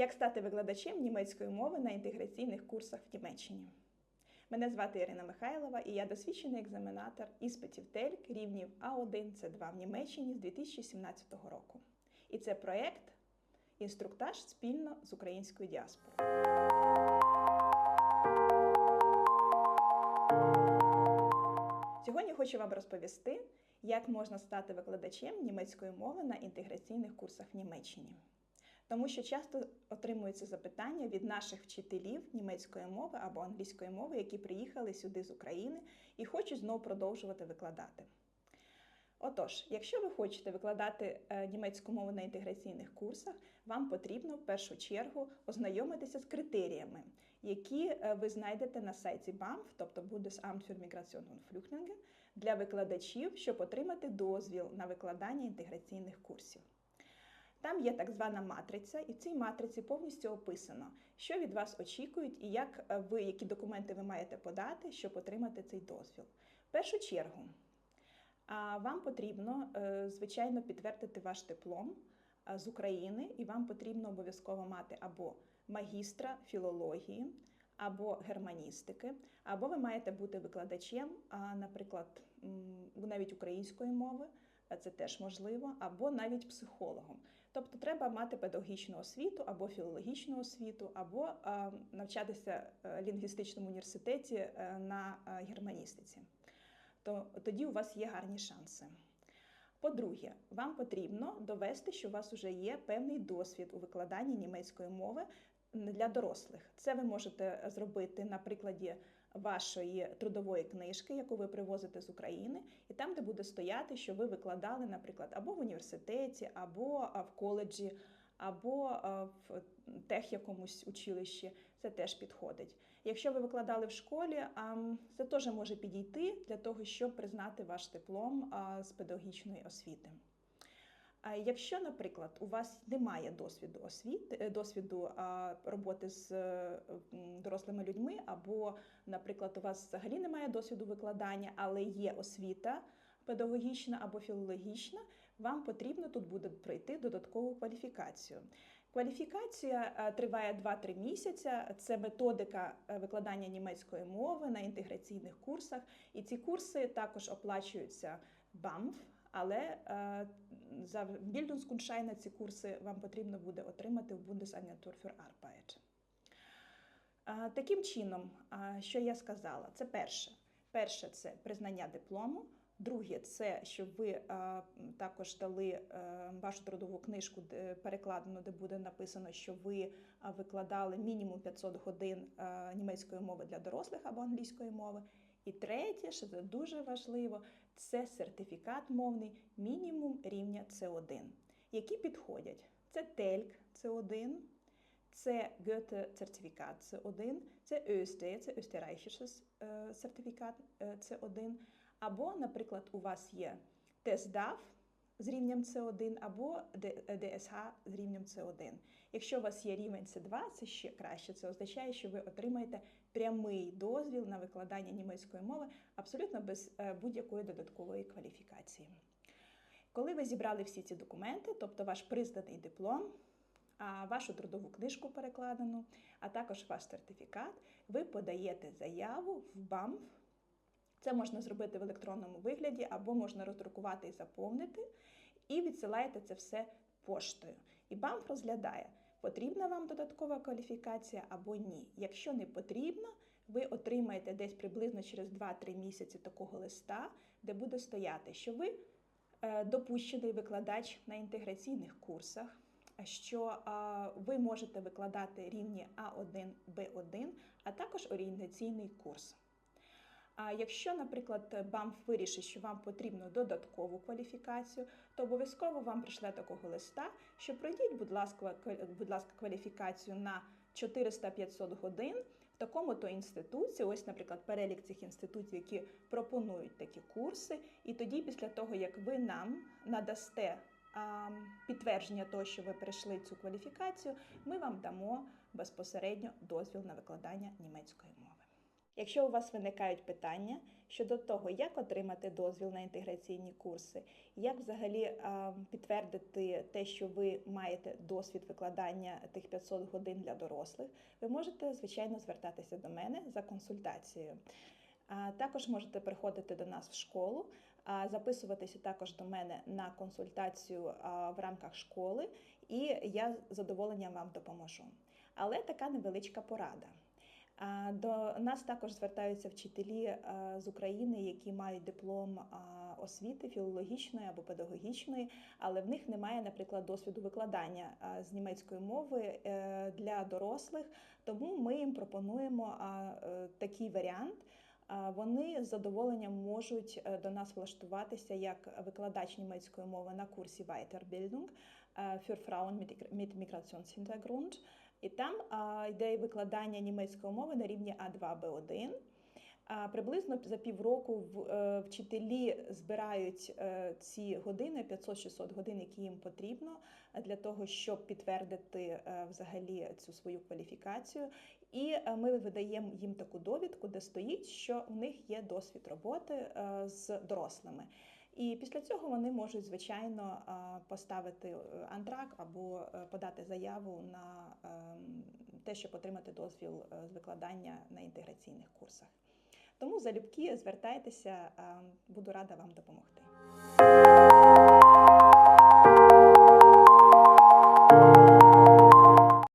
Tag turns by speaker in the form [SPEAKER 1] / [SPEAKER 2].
[SPEAKER 1] Як стати викладачем німецької мови на інтеграційних курсах в Німеччині? Мене звати Ірина Михайлова і я досвідчений екзаменатор іспитів ТЕЛЬК рівнів А1 С2 в Німеччині з 2017 року. І це проєкт інструктаж спільно з українською діаспорою. Сьогодні хочу вам розповісти, як можна стати викладачем німецької мови на інтеграційних курсах в Німеччині. Тому що часто отримуються запитання від наших вчителів німецької мови або англійської мови, які приїхали сюди з України і хочуть знову продовжувати викладати. Отож, якщо ви хочете викладати е, німецьку мову на інтеграційних курсах, вам потрібно в першу чергу ознайомитися з критеріями, які е, ви знайдете на сайті BAMF, тобто Bundesamt für Migration und Flüchtlinge, для викладачів, щоб отримати дозвіл на викладання інтеграційних курсів. Там є так звана матриця, і в цій матриці повністю описано, що від вас очікують і як е, ви, які документи ви маєте подати, щоб отримати цей дозвіл. В першу чергу, вам потрібно, е, звичайно, підтвердити ваш диплом з України, і вам потрібно обов'язково мати або магістра філології, або германістики, або ви маєте бути викладачем, наприклад, навіть української мови. Це теж можливо, або навіть психологом. Тобто треба мати педагогічну освіту або філологічну освіту, або е, навчатися е, в лінгвістичному університеті е, на е, германістиці то тоді у вас є гарні шанси. По-друге, вам потрібно довести, що у вас вже є певний досвід у викладанні німецької мови для дорослих. Це ви можете зробити на прикладі вашої трудової книжки, яку ви привозите з України, і там, де буде стояти, що ви викладали, наприклад, або в університеті, або в коледжі, або в тех якомусь училищі, це теж підходить. Якщо ви викладали в школі, це теж може підійти для того, щоб признати ваш диплом з педагогічної освіти. Якщо, наприклад, у вас немає досвіду освіти, е, досвіду роботи з е, дорослими людьми, або, наприклад, у вас взагалі немає досвіду викладання, але є освіта педагогічна або філологічна, вам потрібно тут буде пройти додаткову кваліфікацію. Кваліфікація е, триває 2-3 місяці. Це методика викладання німецької мови на інтеграційних курсах. І ці курси також оплачуються BAMF, але е, за Bildungsgutscheine ці курси вам потрібно буде отримати в Bundesagentur für Arbeit. Таким чином, що я сказала, це перше. Перше це признання диплому. Друге, це щоб ви е, також дали е, вашу трудову книжку де перекладену, де буде написано, що ви викладали мінімум 500 годин німецької мови для дорослих або англійської мови. І третє, що це дуже важливо, це сертифікат мовний мінімум рівня С1, які підходять. Це тельк С1, це Goethe-сертифікат С1, це ÖST, це Österreichisches е, сертифікат е, С1, або, наприклад, у вас є TESDAF з рівнем С1 або ДСГ з рівнем С1. Якщо у вас є рівень С2, це ще краще. Це означає, що ви отримаєте прямий дозвіл на викладання німецької мови абсолютно без е, будь-якої додаткової кваліфікації. Коли ви зібрали всі ці документи, тобто ваш признаний диплом, вашу трудову книжку перекладену, а також ваш сертифікат, ви подаєте заяву в БАМФ. Це можна зробити в електронному вигляді, або можна роздрукувати і заповнити, і відсилаєте це все поштою. І БАМФ розглядає, потрібна вам додаткова кваліфікація або ні. Якщо не потрібно, ви отримаєте десь приблизно через 2-3 місяці такого листа, де буде стояти, що ви е, допущений викладач на інтеграційних курсах, що ви можете викладати рівні А1, Б1, а також орієнтаційний курс. А якщо, наприклад, БАМФ вирішить, що вам потрібно додаткову кваліфікацію, то обов'язково вам прийшле такого листа, що пройдіть, будь ласка, будь ласка, кваліфікацію на 400-500 годин в такому-то інституті. Ось, наприклад, перелік цих інститутів, які пропонують такі курси. І тоді, після того, як ви нам надасте а, підтвердження того, що ви пройшли цю кваліфікацію, ми вам дамо безпосередньо дозвіл на викладання німецької мови. Якщо у вас виникають питання щодо того, як отримати дозвіл на інтеграційні курси, як взагалі підтвердити те, що ви маєте досвід викладання тих 500 годин для дорослих, ви можете звичайно звертатися до мене за консультацією. А також можете приходити до нас в школу, записуватися також до мене на консультацію в рамках школи, і я з задоволенням вам допоможу. Але така невеличка порада. До нас також звертаються вчителі з України, які мають диплом освіти філологічної або педагогічної, але в них немає, наприклад, досвіду викладання з німецької мови е, для дорослих. Тому ми їм пропонуємо е, такий варіант. Вони з задоволенням можуть е, до нас влаштуватися як викладач німецької мови на курсі Weiterbildung е, für Frauen mit- Migrationshintergrund. І там йде викладання німецької мови на рівні А2 Б1. А, приблизно за півроку е, вчителі збирають ці години, 500-600 годин, які їм потрібно для того, щоб підтвердити взагалі цю свою кваліфікацію. І е, ми видаємо їм таку довідку, де стоїть, що в них є досвід роботи е, з дорослими. І після цього вони можуть, звичайно, поставити е, антрак або подати заяву на ем, те, щоб отримати дозвіл з викладання на інтеграційних курсах. Тому залюбки звертайтеся, буду рада вам допомогти.